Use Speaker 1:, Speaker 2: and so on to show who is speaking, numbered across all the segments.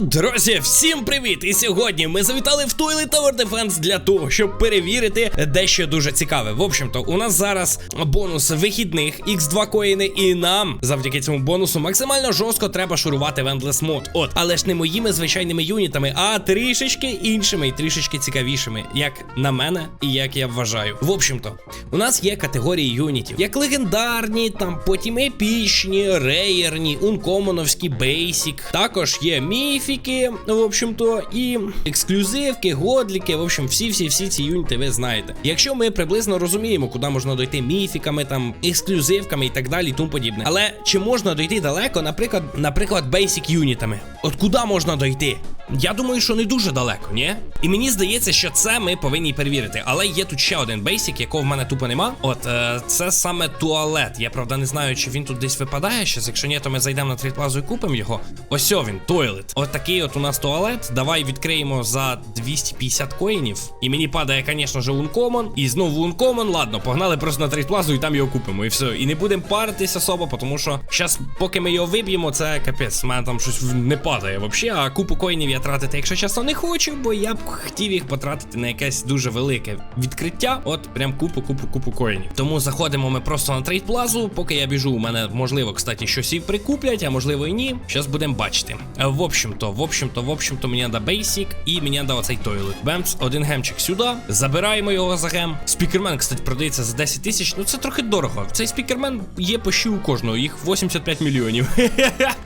Speaker 1: Друзі, всім привіт! І сьогодні ми завітали в Toilet Tower Defense для того, щоб перевірити дещо дуже цікаве. В общем-то, у нас зараз бонус вихідних X2 коїни, і нам завдяки цьому бонусу максимально жорстко треба шурувати в Endless Mode. От, але ж не моїми звичайними юнітами, а трішечки іншими і трішечки цікавішими, як на мене і як я вважаю. В общем-то, у нас є категорії юнітів, як легендарні, там потім епічні, рейерні, ункомоновські, бейсік. Також є міфіки, в общем-то, і ексклюзивки, годліки. В общем, всі-всі-всі ці юніти ви знаєте. Якщо ми приблизно розуміємо, куди можна дойти міфіками, там ексклюзивками і так далі, і тому подібне. Але чи можна дойти далеко, наприклад, наприклад, бейсік юнітами? От куди можна дойти? Я думаю, що не дуже далеко, ні? І мені здається, що це ми повинні перевірити. Але є тут ще один бейсик, якого в мене тупо нема. От е, це саме туалет. Я правда не знаю, чи він тут десь випадає щас. Якщо ні, то ми зайдемо на трейдплазу і купимо його. Ось він, тойлет. От такий от у нас туалет. Давай відкриємо за 250 коїнів. І мені падає, звісно ж, ункомон. І знову ункомон. Ладно, погнали просто на трейдплазу і там його купимо. І все. І не будемо паритись особо, тому що зараз, поки ми його виб'ємо, це капець. У мене там щось не падає взагалі. А купу коїнів я тратити, якщо чесно, не хочу, бо я б хотів їх потратити на якесь дуже велике відкриття. От прям купу, купу, купу коїнів. Тому заходимо ми просто на трейд плазу. Поки я біжу, у мене можливо, кстати, щось і прикуплять, а можливо і ні. Зараз будемо бачити. Е, В общем-то, в общем-то, в общем-то, мені треба бейсік і мені треба оцей тойлет. Бемс, один гемчик сюди. Забираємо його за гем. Спікермен, кстати, продається за 10 тисяч. Ну це трохи дорого. Цей спікермен є почти у кожного. Їх 85 мільйонів.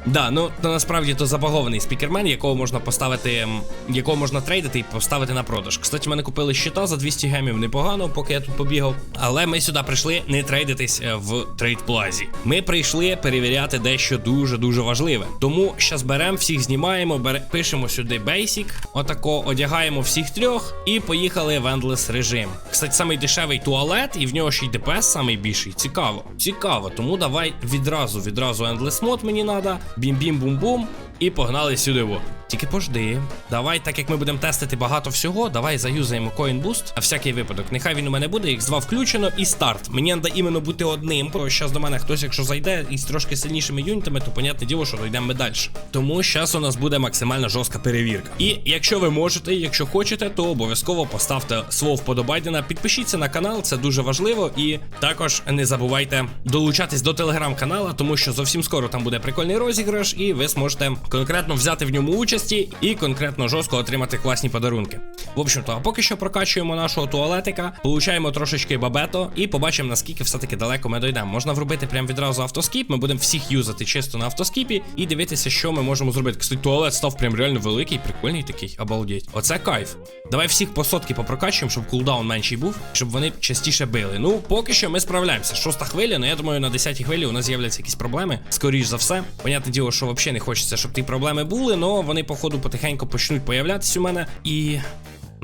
Speaker 1: Да, ну насправді то забагований спікермен, якого можна поставити, м, якого можна трейдити і поставити на продаж. Кстати, мене купили щита за 200 гемів непогано, поки я тут побігав. Але ми сюди прийшли не трейдитись е, в трейдплазі. Ми прийшли перевіряти дещо дуже дуже важливе. Тому зараз беремо, всіх знімаємо, бере, пишемо сюди Basic, отако одягаємо всіх трьох і поїхали в Endless режим. Кстати, самий дешевий туалет, і в нього ще й ДПС самий більший. Цікаво. Цікаво. Тому давай відразу, відразу Endless мод мені треба. Бім-бім-бум-бум. І погнали сюди. Во. Тільки пожди. Давай, так як ми будемо тестити багато всього, давай заюзаємо Coin Boost. А всякий випадок. Нехай він у мене буде, X2 включено і старт. Мені треба іменно бути одним. Бо зараз до мене хтось, якщо зайде із трошки сильнішими юнітами, то понятне діло, що дійдемо ми далі. Тому зараз у нас буде максимально жорстка перевірка. І якщо ви можете, якщо хочете, то обов'язково поставте свого вподобайдена, підпишіться на канал, це дуже важливо. І також не забувайте долучатись до телеграм-канала, тому що зовсім скоро там буде прикольний розіграш, і ви зможете конкретно взяти в ньому участі і конкретно жорстко отримати класні подарунки. В общем-то, а поки що прокачуємо нашого туалетика, получаємо трошечки бабето і побачимо, наскільки все-таки далеко ми дійдемо. Можна вробити прямо відразу автоскіп. Ми будемо всіх юзати чисто на автоскіпі і дивитися, що ми можемо зробити. Кстати, туалет став прям реально великий, прикольний такий, обалдеть. Оце кайф. Давай всіх по сотки попрокачуємо, щоб кулдаун менший був, щоб вони частіше били. Ну, поки що ми справляємося. Шоста хвиля, ну я думаю, на 10 хвилі у нас з'являться якісь проблеми. Скоріш за все. Понятне діло, що взагалі не хочеться, щоб ті проблеми були, але вони, походу, потихеньку почнуть появлятися у мене. І.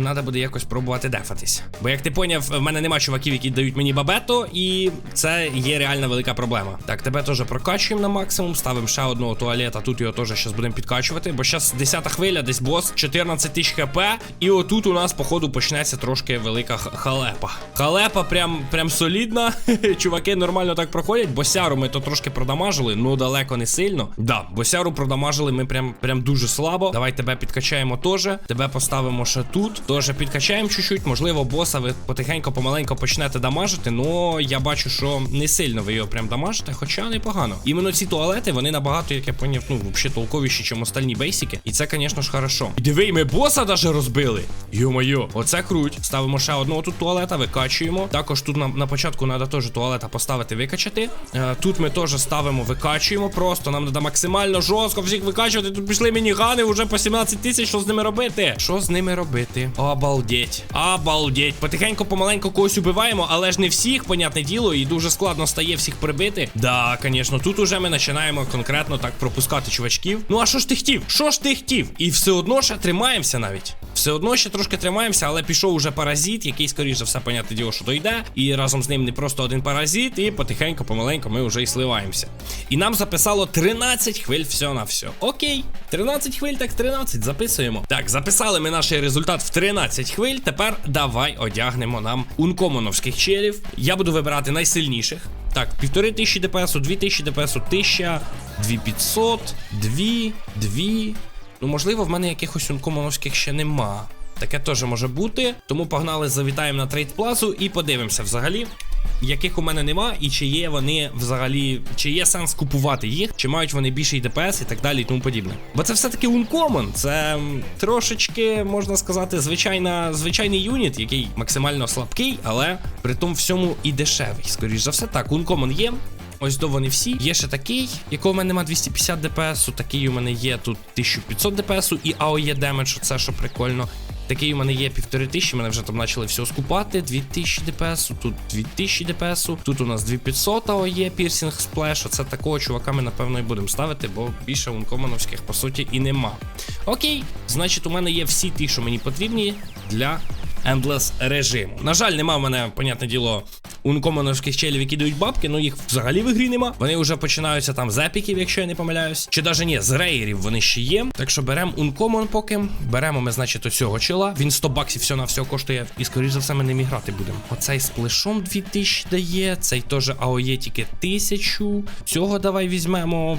Speaker 1: Надо буде якось пробувати дефатись. Бо як ти поняв, в мене нема чуваків, які дають мені бабето, і це є реальна велика проблема. Так, тебе теж прокачуємо на максимум, ставимо ще одного туалета. Тут його теж зараз будемо підкачувати. Бо зараз 10 хвиля, десь бос, 14 тисяч хп. І отут у нас, походу, почнеться трошки велика халепа. Халепа прям прям солідна. Чуваки нормально так проходять. Босяру ми то трошки продамажили, ну далеко не сильно. Да, босяру продамажили ми прям прям дуже слабо. Давай тебе підкачаємо теж. Тебе поставимо ще тут. Теж підкачаємо чуть-чуть. Можливо, боса ви потихеньку помаленько почнете дамажити. Ну я бачу, що не сильно ви його прям дамажите, хоча непогано. Іменно ці туалети, вони набагато, як я поняв, ну взагалі толковіші, ніж остальні бейсики. І це, звісно ж, хорошо. І диви, ми боса даже розбили. Йо-моє, оце круть. Ставимо ще одного тут туалета, викачуємо. Також тут нам на початку треба теж туалета поставити, викачати. Е, тут ми теж ставимо, викачуємо. Просто нам треба максимально жорстко всіх викачувати. Тут пішли мінігани вже по 17 тисяч. Що з ними робити? Що з ними робити? Обалдеть. Обалдеть. Потихеньку, помаленьку когось убиваємо, але ж не всіх, понятне діло, і дуже складно стає всіх прибити. Да, звісно, тут уже ми починаємо конкретно так пропускати чувачків. Ну а що ж ти хотів? Що ж ти хотів? І все одно ще тримаємося навіть. Все одно ще трошки тримаємося, але пішов уже паразит, який, скоріш за все, понятне діло, що дойде. І разом з ним не просто один паразит, і потихеньку, помаленьку ми вже і сливаємося. І нам записало 13 хвиль все на все. Окей, 13 хвиль, так 13, записуємо. Так, записали ми наш результат в 13 хвиль. Тепер давай одягнемо нам ункомоновських челів. Я буду вибирати найсильніших. Так, півтори тисячі ДПС, дві тисячі ДПС, тисяча, дві п'ятсот, дві, дві, Ну, можливо, в мене якихось ункомоновських ще нема. Таке теж може бути. Тому погнали, завітаємо на трейд плазу і подивимося взагалі. Яких у мене нема, і чи є вони взагалі, чи є сенс купувати їх, чи мають вони більший ДПС і так далі, і тому подібне. Бо це все-таки Uncommon, це трошечки, можна сказати, звичайна, звичайний юніт, який максимально слабкий, але при тому всьому і дешевий. Скоріш за все, так, Uncommon є. Ось до вони всі. Є ще такий, якого в мене нема 250 ДПС, такий у мене є тут 1500 ДПС і AOE Damage, це що прикольно. Такий у мене є півтори тисячі, мене вже там почали все скупати. 2000 ДПС, тут 2000 ДПС, тут у нас 2500 є пірсінг сплеш. Оце такого чувака ми напевно і будемо ставити, бо більше ункомановських по суті і нема. Окей, значить, у мене є всі ті, що мені потрібні для Endless режиму. На жаль, нема в мене, понятне діло, ункомановських челів, які дають бабки, ну їх взагалі в ігрі нема. Вони вже починаються там з епіків, якщо я не помиляюсь. Чи навіть ні, з рейерів вони ще є. Так що беремо ункомон поки. Беремо ми, значить, оцього чела. Він 100 баксів все на все коштує. І скоріш за все, ми ним і грати будемо. Оцей з плешом 2000 дає, цей теж АОЄ тільки 1000. Цього давай візьмемо.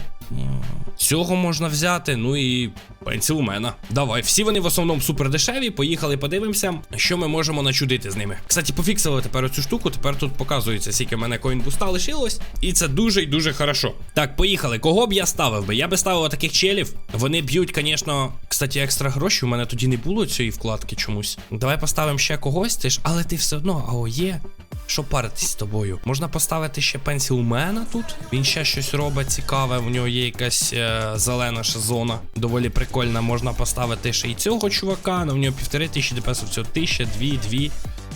Speaker 1: Цього можна взяти, ну і пенсілмена. Давай, всі вони в основному супер дешеві. Поїхали, подивимося, що ми можемо начудити з ними. Кстати, пофіксили тепер оцю штуку. Тепер тут показується, скільки в мене коінбуста лишилось. І це дуже і дуже хорошо. Так, поїхали. Кого б я ставив би? Я би ставив таких челів. Вони б'ють, звісно, кстати, екстра гроші. У мене тоді не було цієї вкладки чомусь. Давай поставимо ще когось, ти ж, але ти все одно, ао є. Що паритись з тобою? Можна поставити ще пенсілмена тут. Він ще щось робить цікаве. В нього є якась е, зелена ще зона. Доволі прикольна. Можна поставити ще й цього чувака. але в нього півтори тисячі ДПС, всього тисяча, дві, дві.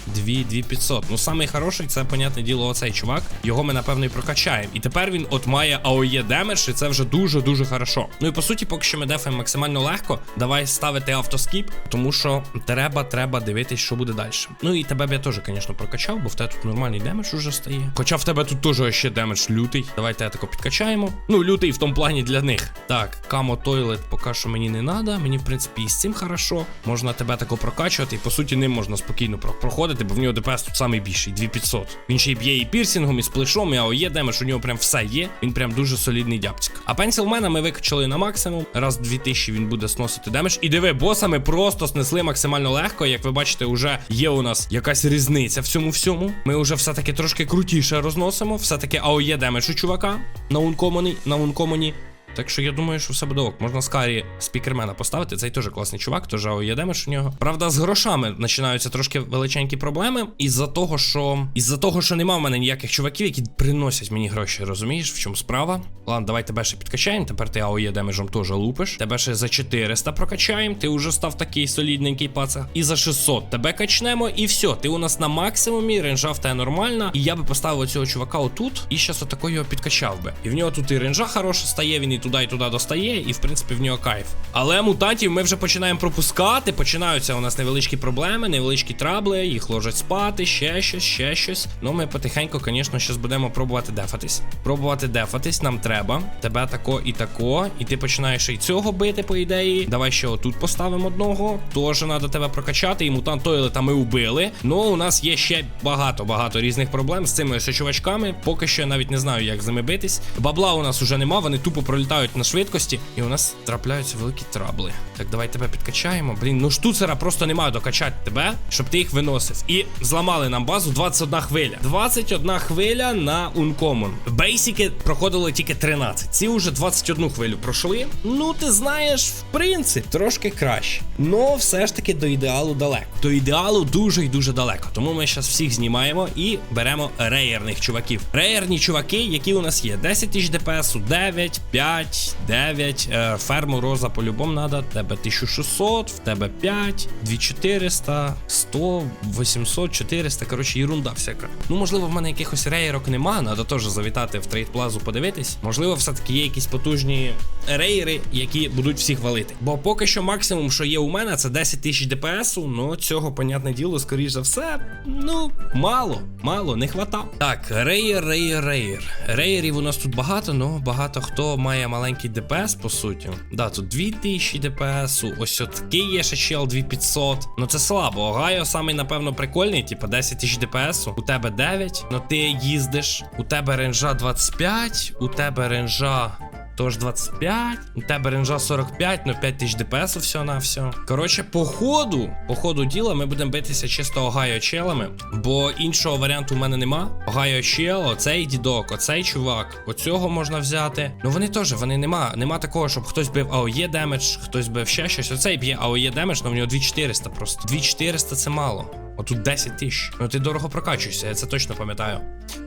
Speaker 1: 2 2500. Ну, самий хороший, це, понятне діло, оцей чувак. Його ми, напевно, і прокачаємо. І тепер він от має AOE демедж, і це вже дуже-дуже хорошо. Ну і по суті, поки що ми дефаємо максимально легко. Давай ставити автоскіп, тому що треба, треба дивитись, що буде далі. Ну і тебе б я теж, звісно, прокачав, бо в тебе тут нормальний демедж уже стає. Хоча в тебе тут теж ще демедж лютий. Давайте я тако підкачаємо. Ну, лютий в тому плані для них. Так, камо тойлет поки що мені не треба. Мені, в принципі, і з цим хорошо. Можна тебе тако прокачувати, і по суті, ним можна спокійно про- проходити, бо в нього ДПС тут самий більший, 2500. Він ще й б'є і пірсінгом, і сплешом, і АОЄ демедж, у нього прям все є. Він прям дуже солідний дябчик. А пенсілмена ми викачали на максимум. Раз 2000 він буде сносити демедж. І диви, боса ми просто снесли максимально легко. Як ви бачите, вже є у нас якась різниця в цьому всьому. Ми вже все-таки трошки крутіше розносимо. Все-таки АОЄ демедж у чувака на ункомоні, на ункомоні. Так що я думаю, що все буде ок. Можна Скарі спікермена поставити. Цей теж класний чувак, теж є демедж у нього. Правда, з грошами починаються трошки величенькі проблеми. Із-за того, що із-за того, що нема в мене ніяких чуваків, які приносять мені гроші. Розумієш, в чому справа? Ладно, давай тебе ще підкачаємо. Тепер ти АОЄ демеджем теж лупиш. Тебе ще за 400 прокачаємо. Ти вже став такий солідненький паца. І за 600 тебе качнемо, і все. Ти у нас на максимумі, ренжа в тебе нормальна. І я би поставив цього чувака отут. І щас отако його підкачав би. І в нього тут і ренжа хороша стає, він і туди, і туди достає, і в принципі в нього кайф. Але мутантів ми вже починаємо пропускати. Починаються у нас невеличкі проблеми, невеличкі трабли, їх ложать спати, ще щось, ще щось. Ну ми потихеньку, звісно, щас будемо пробувати дефатись. Пробувати дефатись нам треба. Тебе тако і тако. І ти починаєш і цього бити, по ідеї. Давай ще отут поставимо одного. Теж треба тебе прокачати. І мутант Тойлета ми убили. Ну у нас є ще багато-багато різних проблем з цими ось. Поки що я навіть не знаю, як з ними битись. Бабла у нас уже нема, вони тупо пролітають на швидкості, і у нас трапляються великі трабли. Так, давай тебе підкачаємо. Блін, ну штуцера просто немає докачати тебе, щоб ти їх виносив. І зламали нам базу 21 хвиля. 21 хвиля на Uncommon. Бейсіки проходили тільки 13. Ці вже 21 хвилю пройшли. Ну, ти знаєш, в принципі, трошки краще. Ну, все ж таки до ідеалу далеко. До ідеалу дуже і дуже далеко. Тому ми зараз всіх знімаємо і беремо реєрних чуваків. Реєрні чуваки, які у нас є: 10 тисяч ДПС, 9, 5, 9. Е, ферму роза по-любому надо. Тебе 1600, в тебе 5, 2400, 100, 800, 400. Коротше, ерунда всяка. Ну, можливо, в мене якихось реєрок нема. Надо теж завітати в трейдплазу, подивитись. Можливо, все-таки є якісь потужні рейери, які будуть всіх валити. Бо поки що максимум, що є у мене, це 10 тисяч ДПСу. Ну, цього, понятне діло, скоріш за все. Ну, мало, мало, не хвата. Так, рейер, рейер, рейер. Рейерів у нас тут багато, ну багато хто має маленький ДПС, по суті. Да, тут 2000 ДПСу, ось такий є ще чел 2500. Ну це слабо. Огайо самий, напевно, прикольний, типу 10 тисяч ДПСу. У тебе 9, ну ти їздиш, у тебе ренжа 25, у тебе ренжа Тож 25, у тебе ренжа 45, ну 5 тисяч ДПС все на все. Коротше, по ходу, по ходу діла ми будемо битися чисто Огайо челами, бо іншого варіанту в мене нема. Огайо чел, оцей дідок, оцей чувак, оцього можна взяти. Ну вони теж, вони нема. Нема такого, щоб хтось бив АОЄ демедж, хтось бив ще щось. Оцей б'є АОЄ демедж, але в нього 2400 просто. 2400 це мало. Отут 10 тисяч. Ну ти дорого прокачуєшся, я це точно пам'ятаю.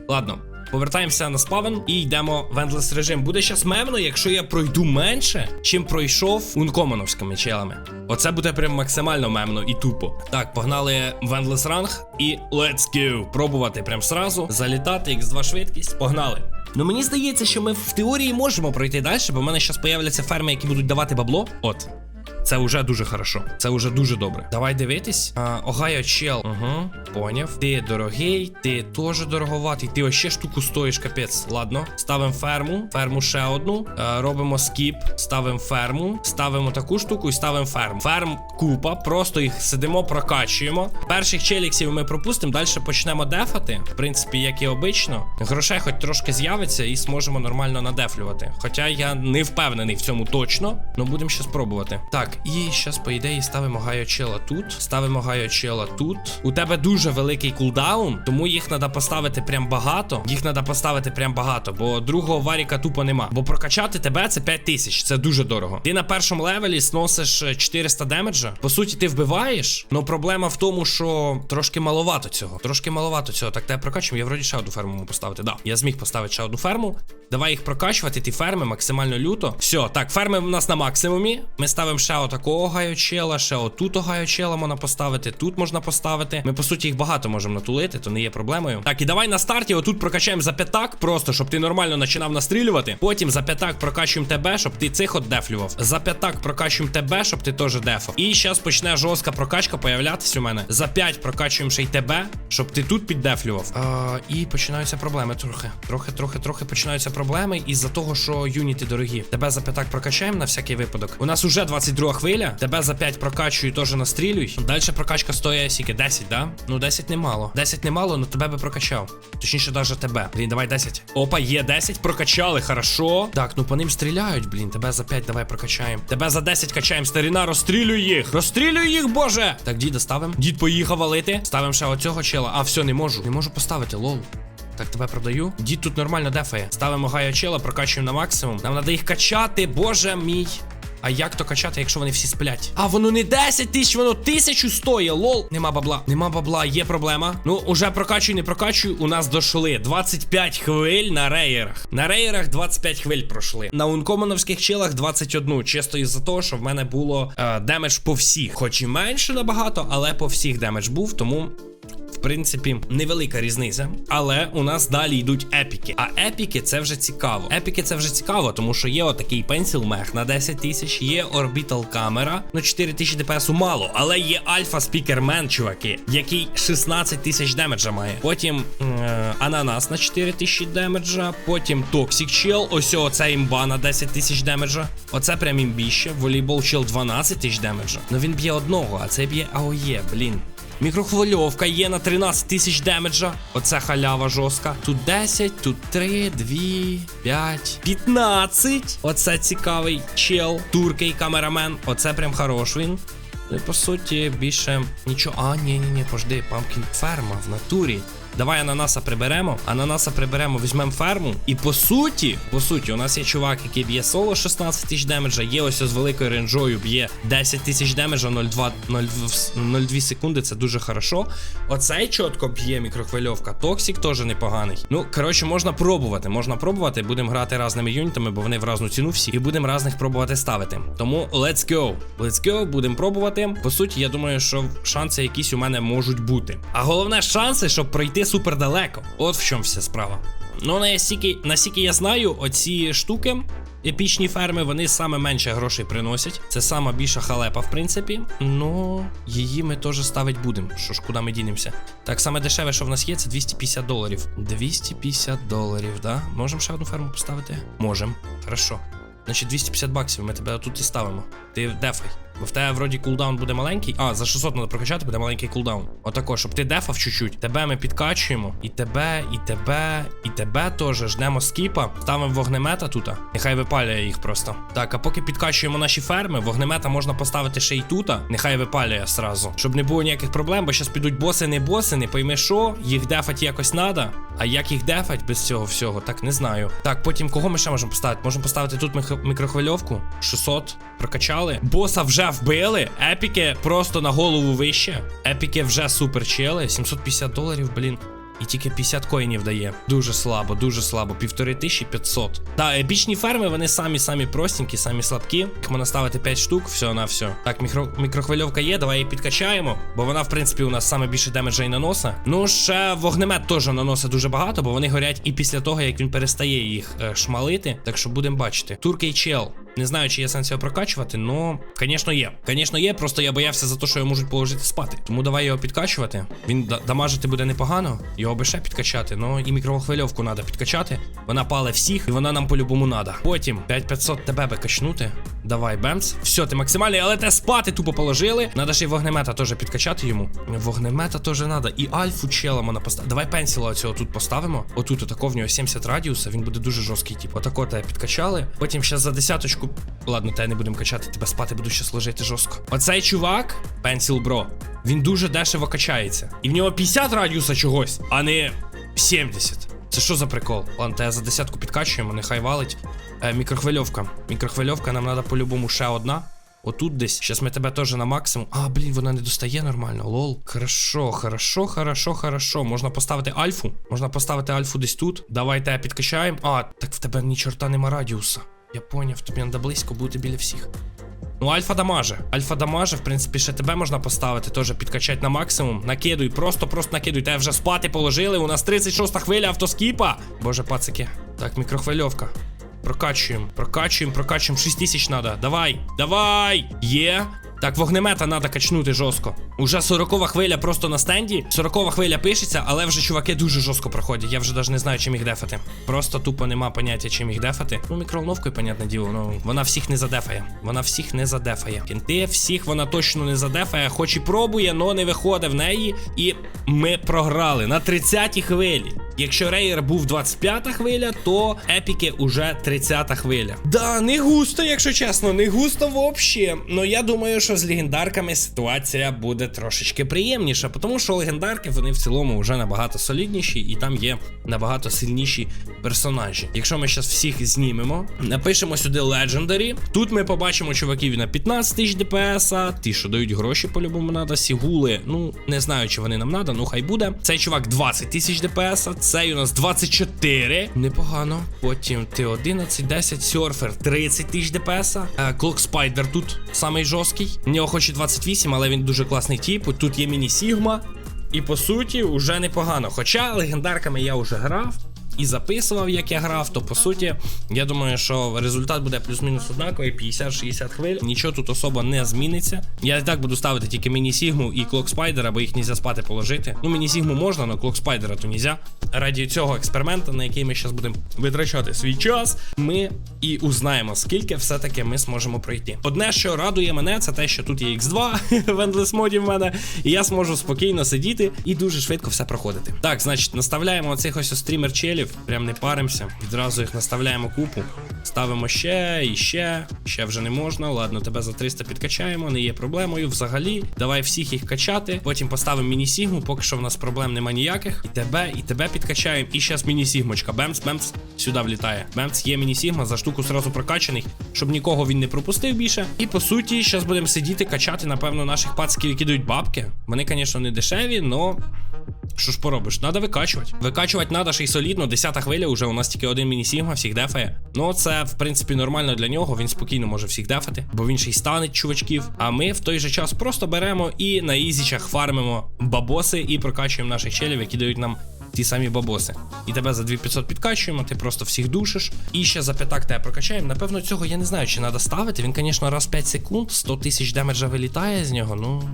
Speaker 1: Ладно. Повертаємося на спавен і йдемо в ендлес режим. Буде щас мемно, якщо я пройду менше, чим пройшов ункомоновськими челами. Оце буде прям максимально мемно і тупо. Так, погнали в ендлес ранг і let's go. Пробувати прям сразу, залітати, x2 швидкість. Погнали. Ну мені здається, що ми в теорії можемо пройти далі, бо в мене зараз появляться ферми, які будуть давати бабло. От. Це вже дуже хорошо. Це вже дуже добре. Давай дивитись. А, Огайо чел. Угу. Поняв. Ти дорогий, ти теж дороговатий. Ти ще штуку стоїш, капець. Ладно. Ставимо ферму. Ферму ще одну. Е, робимо скіп. Ставимо ферму. Ставимо таку штуку і ставимо ферму. Ферм купа. Просто їх сидимо, прокачуємо. Перших челіксів ми пропустимо. Далі почнемо дефати. В принципі, як і обично. Грошей хоч трошки з'явиться і зможемо нормально надефлювати. Хоча я не впевнений в цьому точно. Ну будемо ще спробувати. Так, і зараз, по ідеї, ставимо гайочела тут. Ставимо гайочела тут. У тебе дуже великий кулдаун, тому їх треба поставити прям багато. Їх треба поставити прям багато, бо другого варіка тупо нема. Бо прокачати тебе це 5 тисяч. Це дуже дорого. Ти на першому левелі сносиш е, 400 демеджа. По суті, ти вбиваєш. але проблема в тому, що трошки маловато цього. Трошки маловато цього. Так, тебе прокачуємо. Я вроді ще одну ферму поставити. Да, я зміг поставити ще одну ферму. Давай їх прокачувати, ті ферми максимально люто. Все, так, ферми в нас на максимумі. Ми ставимо ще отакого гайочела, ще отут гайочела можна поставити, тут можна поставити. Ми, по суті, їх багато можемо натулити, то не є проблемою. Так, і давай на старті отут прокачаємо за п'ятак, просто щоб ти нормально починав настрілювати. Потім за п'ятак прокачуємо тебе, щоб ти цих от дефлював. За п'ятак прокачуємо тебе, щоб ти теж дефав. І зараз почне жорстка прокачка появлятись у мене. За 5 прокачуємо ще й тебе, щоб ти тут піддефлював. А, і починаються проблеми трохи. Трохи, трохи, трохи починаються проблеми із-за того, що юніти дорогі. Тебе за п'ятак прокачаємо на всякий випадок. У нас уже 22 хвиля. Тебе за 5 прокачую, теж настрілюй. Далі прокачка стоїть скільки? 10, да? Ну 10 немало. 10 немало, але тебе би прокачав. Точніше, навіть тебе. Блін, давай 10. Опа, є 10, прокачали, хорошо. Так, ну по ним стріляють, блін. Тебе за 5 давай прокачаємо. Тебе за 10 качаємо, старіна, розстрілюй їх. Розстрілюй їх, боже. Так, діда ставимо. Дід поїхав валити. Ставимо ще оцього чела. А, все, не можу. Не можу поставити, лол. Так, тебе продаю. Дід тут нормально дефає. Ставимо гайо чела, прокачуємо на максимум. Нам треба їх качати, боже мій. А як то качати, якщо вони всі сплять? А воно не 10 тисяч, воно тисячу стоїть, лол. Нема бабла. Нема бабла, є проблема. Ну, уже прокачуй, не прокачуй. У нас дошли 25 хвиль на реєрах. На реєрах 25 хвиль пройшли. На ункомоновських чилах 21. Чисто із-за того, що в мене було е, демедж по всіх. Хоч і менше набагато, але по всіх демедж був, тому. В принципі, невелика різниця, але у нас далі йдуть епіки. А епіки це вже цікаво. Епіки це вже цікаво, тому що є отакий пенсіл мех на 10 тисяч, є орбітал камера, ну 4 тисячі ДПС мало, але є альфа спікермен, чуваки, який 16 тисяч демеджа має. Потім е, ананас на 4 тисячі демеджа, потім токсік чел, ось оце імба на 10 тисяч демеджа. Оце прям імбіще. Волейбол чел 12 тисяч демеджа. Ну він б'є одного, а це б'є АОЄ, блін. Мікрохвильовка є на 13 тисяч демеджа. Оце халява жорстка. Тут 10, тут 3, 2, 5, 15. Оце цікавий чел. Туркий камерамен. Оце прям хорош він. Ну по суті, більше нічого. А, ні, ні, ні, пожди, памкін ферма в натурі. Давай ананаса приберемо. Ананаса приберемо, візьмемо ферму. І по суті, по суті, у нас є чувак, який б'є соло 16 тисяч демеджа, є ось з великою ренджою, б'є 10 тисяч демеджа, 0,2 0,2 секунди. Це дуже хорошо. Оцей чітко б'є мікрохвильовка. Токсік теж непоганий. Ну, коротше, можна пробувати. Можна пробувати. Будемо грати разними юнітами, бо вони в разну ціну всі. І будемо разних пробувати ставити. Тому let's go. Let's go, будемо пробувати. По суті, я думаю, що шанси якісь у мене можуть бути. А головне шанси, щоб пройти супер далеко. От в чому вся справа. Ну, настільки, настільки я знаю, оці штуки. Епічні ферми, вони саме менше грошей приносять. Це сама більша халепа, в принципі. Ну, її ми теж ставити будемо. Що ж, куди ми дінемося? Так, саме дешеве, що в нас є, це 250 доларів. 250 доларів, да? Можемо ще одну ферму поставити? Можемо. Хорошо. Значить, 250 баксів ми тебе тут і ставимо. Ти дефай. Бо в тебе вроді кулдаун буде маленький. А, за 600 треба прокачати, буде маленький кулдаун. Отако, щоб ти дефав чуть-чуть. Тебе ми підкачуємо. І тебе, і тебе, і тебе теж. Ждемо скіпа. Ставимо вогнемета тут. Нехай випалює їх просто. Так, а поки підкачуємо наші ферми, вогнемета можна поставити ще й тут. Нехай випалює сразу. Щоб не було ніяких проблем, бо зараз підуть боси, не боси, не пойми що. Їх дефать якось надо. А як їх дефать без цього всього, так не знаю. Так, потім кого ми ще можемо поставити? Можемо поставити тут мікрохвильовку. 600. Прокачали. Боса вже вбили. Епіки просто на голову вище. Епіки вже супер чели. 750 доларів, блін. І тільки 50 коїнів дає. Дуже слабо, дуже слабо. Півтори тисячі 500. Та епічні ферми, вони самі самі простенькі, самі слабкі. Їх можна ставити 5 штук, все на все. Так, мікро, мікрохвильовка є, давай її підкачаємо. Бо вона, в принципі, у нас саме більше демеджа і наноса. Ну, ще вогнемет теж наносить дуже багато, бо вони горять і після того, як він перестає їх е, шмалити. Так що будемо бачити. Туркей чел. Не знаю, чи є сенс його прокачувати, но, звісно, є. Звісно, є, просто я боявся за те, що його можуть положити спати. Тому давай його підкачувати. Він дамажити буде непогано, його би ще підкачати, но і мікрохвильовку треба підкачати. Вона пале всіх, і вона нам по-любому треба. Потім 5500 тебе би качнути. Давай, бемс. Все, ти максимальний, але те спати тупо положили. Надо ще й вогнемета теж підкачати йому. Вогнемета теж надо. І альфу чела можна поставити. Давай пенсіла оцього тут поставимо. Отут, отако в нього 70 радіуса, він буде дуже жорсткий, типу. Отако тебе підкачали. Потім ще за десяточку. Ладно, тебе не будемо качати, тебе спати буду ще сложити жорстко. Оцей чувак, Пенсіл Бро, він дуже дешево качається. І в нього 50 радіуса чогось, а не 70. Це що за прикол? Ладно, тебе за десятку підкачуємо, нехай валить. Е, мікрохвильовка. Мікрохвильовка, нам треба по-любому ще одна. Отут десь. Щас ми тебе теж на максимум. А, блін, вона не достає нормально. Лол. Хорошо, хорошо, хорошо, хорошо. Можна поставити альфу. Можна поставити альфу десь тут. Давай тебе підкачаємо. А, так в тебе ні чорта нема радіуса. Я поняв, тобі треба близько бути біля всіх. Ну, альфа дамаже. Альфа дамаже, в принципі, ще тебе можна поставити, теж підкачати на максимум. Накидуй, просто-просто накидуй. Тебе вже спати положили. У нас 36 хвиля автоскіпа. Боже, пацики. Так, мікрохвильовка. Прокачуємо, прокачуємо, прокачуємо. 6 тисяч треба. Давай, давай! Є. Так, вогнемета треба качнути жорстко. Уже 40 хвиля просто на стенді. 40 хвиля пишеться, але вже чуваки дуже жорстко проходять. Я вже навіть не знаю, чим їх дефати. Просто тупо нема поняття, чим їх дефати. Ну, мікроволновкою, понятне діло, ну вона всіх не задефає. Вона всіх не задефає. Кінти всіх вона точно не задефає, хоч і пробує, но не виходить в неї. І ми програли на 30-й хвилі. Якщо рейер був 25-та хвиля, то епіки уже 30 хвиля. Да, не густо, якщо чесно, не густо вообще. Ну я думаю, що з легендарками ситуація буде трошечки приємніша, тому що легендарки вони в цілому вже набагато солідніші, і там є набагато сильніші персонажі. Якщо ми зараз всіх знімемо, напишемо сюди Legendary. Тут ми побачимо чуваків на 15 тисяч ДПС, ті, що дають гроші по-любому надо, сігули. Ну, не знаю, чи вони нам надо, ну хай буде. Цей чувак 20 тисяч ДПС, цей у нас 24. Непогано. Потім Т11, 10, серфер 30 тисяч ДПС. Клок Спайдер тут самий жорсткий. В нього хоч і 28, але він дуже класний тіп. Тут є міні Сігма. І по суті, вже непогано. Хоча легендарками я вже грав і записував, як я грав, то по суті, я думаю, що результат буде плюс-мінус однаковий, 50-60 хвиль. Нічого тут особо не зміниться. Я і так буду ставити тільки міні-сігму і клок спайдера, бо їх нельзя спати положити. Ну, міні-сігму можна, але клок спайдера то нельзя. Раді цього експерименту, на який ми зараз будемо витрачати свій час, ми і узнаємо, скільки все-таки ми зможемо пройти. Одне, що радує мене, це те, що тут є X2 в Endless моді в мене, і я зможу спокійно сидіти і дуже швидко все проходити. Так, значить, наставляємо оцих ось стрімер челів, прям не паримося. Відразу їх наставляємо купу. Ставимо ще і ще. Ще вже не можна. Ладно, тебе за 300 підкачаємо, не є проблемою взагалі. Давай всіх їх качати. Потім поставимо міні-сігму, поки що в нас проблем нема ніяких. І тебе, і тебе підкачаємо. І зараз міні-сігмочка. Бемс, бемс, сюди влітає. Бемс, є міні-сігма, за штуку сразу прокачаний, щоб нікого він не пропустив більше. І по суті, зараз будемо сидіти, качати, напевно, наших пациків, які дають бабки. Вони, звісно, не дешеві, но. Що ж поробиш? Надо викачувати. Викачувати треба ще й солідно. Десята хвиля вже у нас тільки один міні-сігма, всіх дефає. Ну, це, в принципі, нормально для нього. Він спокійно може всіх дефати, бо він ще й станеть чувачків. А ми в той же час просто беремо і на ізічах фармимо бабоси і прокачуємо наших челів, які дають нам. Ті самі бабоси. І тебе за 2500 підкачуємо, ти просто всіх душиш. І ще за п'ятак тебе прокачаємо. Напевно, цього я не знаю, чи треба ставити. Він, звісно, раз 5 секунд, 100 тисяч демеджа вилітає з нього. Ну.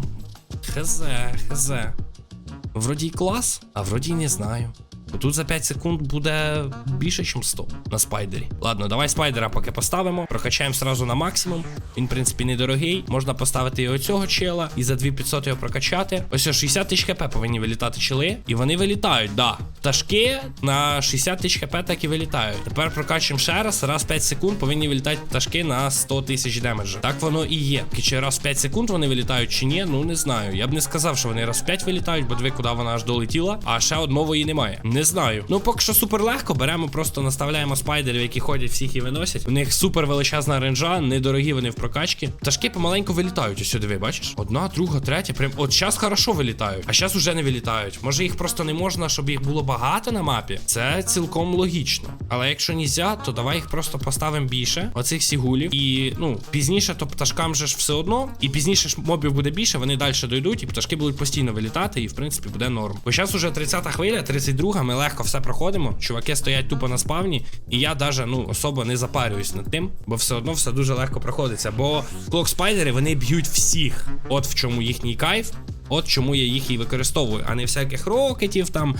Speaker 1: Хз, хз. Вроді й клас, а вроді й не знаю. Тут за 5 секунд буде більше, ніж 100 на спайдері. Ладно, давай спайдера поки поставимо. Прокачаємо сразу на максимум. Він, в принципі, недорогий. Можна поставити і оцього чела, і за 2500 його прокачати. Ось 60 тисяч хп повинні вилітати чели. І вони вилітають, да. Пташки на 60 тисяч хп так і вилітають. Тепер прокачуємо ще раз. Раз 5 секунд повинні вилітати пташки на 100 тисяч демеджа. Так воно і є. Чи раз 5 секунд вони вилітають чи ні, ну не знаю. Я б не сказав, що вони раз в 5 вилітають, бо диви, куди вона аж долетіла. А ще одного її немає. Не знаю. Ну поки що супер легко. Беремо, просто наставляємо спайдерів, які ходять, всіх і виносять. У них супер величезна ренжа, недорогі вони в прокачці. Пташки помаленьку вилітають. Ось сюди, бачиш? Одна, друга, третя. Прям от зараз хорошо вилітають, а зараз уже не вилітають. Може їх просто не можна, щоб їх було багато на мапі. Це цілком логічно. Але якщо нельзя, то давай їх просто поставимо більше. Оцих сігулів. І ну пізніше, то пташкам же ж все одно. І пізніше ж мобів буде більше, вони далі дойдуть, і пташки будуть постійно вилітати, і в принципі буде норм. Бо зараз уже 30-та хвиля, 32-га, ми легко все проходимо. Чуваки стоять тупо на спавні, і я даже ну особо не запарююсь над тим, бо все одно все дуже легко проходиться. Бо клок спайдери вони б'ють всіх. От в чому їхній кайф. От чому я їх і використовую, а не всяких рокетів там,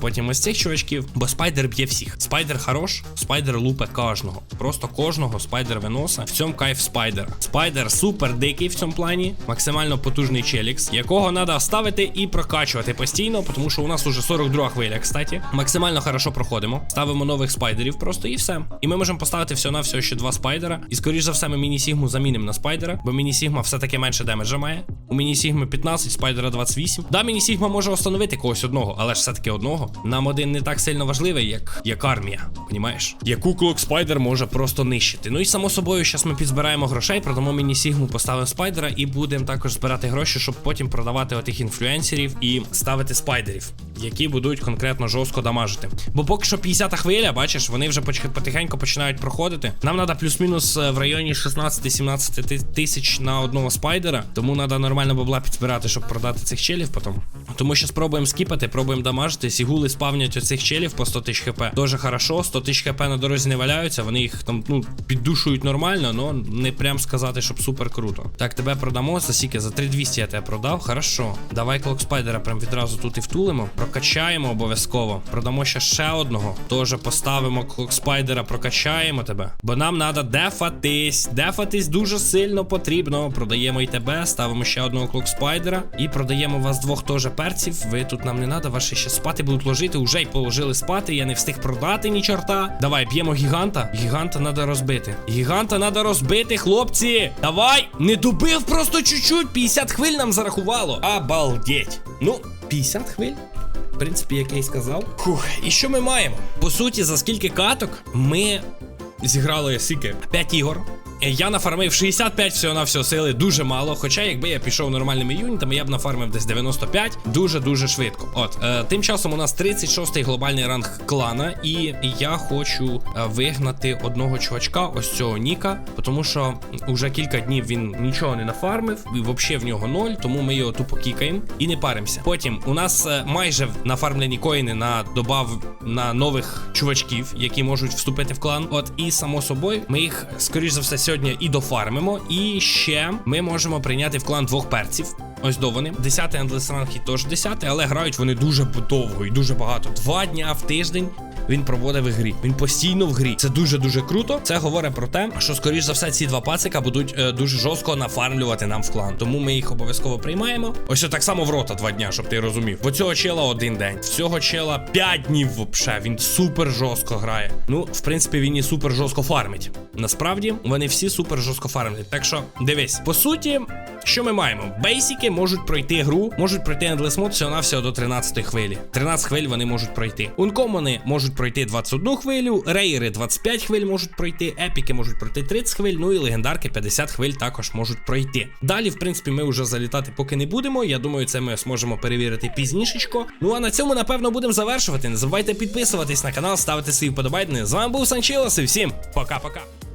Speaker 1: потім ось цих чувачків. Бо спайдер б'є всіх. Спайдер хорош, спайдер лупе кожного. Просто кожного спайдер виносить. В цьому кайф спайдера. Спайдер супер дикий в цьому плані, максимально потужний челікс, якого треба ставити і прокачувати постійно, тому що у нас уже 42 хвиля, кстати. Максимально хорошо проходимо. Ставимо нових спайдерів просто і все. І ми можемо поставити всього на всього ще два спайдера. І скоріш за все, ми міні-сігму замінимо на спайдера, бо міні-сігма все-таки менше демеджа має. У міні-сігми 15, спайдера 28. Да, міні-сігма може остановити когось одного, але ж все-таки одного. Нам один не так сильно важливий, як, як армія. Понімаєш? Яку клок спайдер може просто нищити. Ну і само собою, зараз ми підзбираємо грошей, продамо міні-сігму, поставимо спайдера і будемо також збирати гроші, щоб потім продавати отих інфлюенсерів і ставити спайдерів, які будуть конкретно жорстко дамажити. Бо поки що 50-та хвиля, бачиш, вони вже потихеньку починають проходити. Нам треба плюс-мінус е, в районі 16-17 тисяч на одного спайдера, тому треба нормально бабла підзбирати, щоб продати цих челів потім. Тому що спробуємо скіпати, пробуємо дамажити. Сігули спавнять оцих челів по 100 тисяч хп. Дуже хорошо, 100 тисяч хп на дорозі не валяються, вони їх там ну піддушують нормально, але не прям сказати, щоб супер круто. Так, тебе продамо за? За 3200 я тебе продав. Хорошо. Давай клок спайдера прям відразу тут і втулимо. Прокачаємо обов'язково. Продамо ще ще одного. Теж поставимо клок спайдера, прокачаємо тебе. Бо нам треба дефатись. Дефатись дуже сильно потрібно. Продаємо і тебе, ставимо ще одного клок спайдера. І продаємо вас двох теж перців. Ви тут нам не треба, ваші ще спати будуть ложити. Уже й положили спати. Я не встиг продати ні чорта. Давай, б'ємо гіганта. Гіганта треба розбити. Гіганта треба розбити, хлопці. Давай! Не добив просто чуть-чуть. 50 хвиль нам зарахувало. Обалдеть. Ну, 50 хвиль. В принципі, як я й сказав. Фух, і що ми маємо? По суті, за скільки каток ми зіграли скільки? 5 ігор. Е, Я нафармив 65 всього на всього сили, дуже мало. Хоча, якби я пішов нормальними юнітами, я б нафармив десь 95 дуже-дуже швидко. От, е, тим часом у нас 36-й глобальний ранг клана, і я хочу е, вигнати одного чувачка, ось цього Ніка, тому що вже кілька днів він нічого не нафармив, і взагалі в нього ноль, тому ми його тупо кікаємо і не паримося. Потім у нас е, майже нафармлені коїни на добав на нових чувачків, які можуть вступити в клан. От і само собою, ми їх скоріш за все сьогодні і дофармимо. І ще ми можемо прийняти в клан двох перців. Ось до вони. 10 Endless Rank і теж 10, але грають вони дуже довго і дуже багато. Два дня в тиждень. Він проводить в грі. Він постійно в грі. Це дуже дуже круто. Це говорить про те, що скоріш за все ці два пацика будуть е, дуже жорстко нафармлювати нам в клан. Тому ми їх обов'язково приймаємо. Ось так само в рота два дня, щоб ти розумів. В цього чела один день, в цього чела 5 днів вообще. Він супер жорстко грає. Ну, в принципі, він і супер жорстко фармить. Насправді вони всі супер жорстко фармлять. Так що дивись, по суті. Що ми маємо? Бейсіки можуть пройти гру, можуть пройти Endless Mode всього до 13 хвилі. 13 хвиль вони можуть пройти. Ункомони можуть пройти 21 хвилю, рейери 25 хвиль можуть пройти, епіки можуть пройти 30 хвиль, ну і легендарки 50 хвиль також можуть пройти. Далі, в принципі, ми вже залітати поки не будемо. Я думаю, це ми зможемо перевірити пізнішечко. Ну а на цьому, напевно, будемо завершувати. Не забувайте підписуватись на канал, ставити свої вподобайки. З вами був Санчилос і всім пока-пока.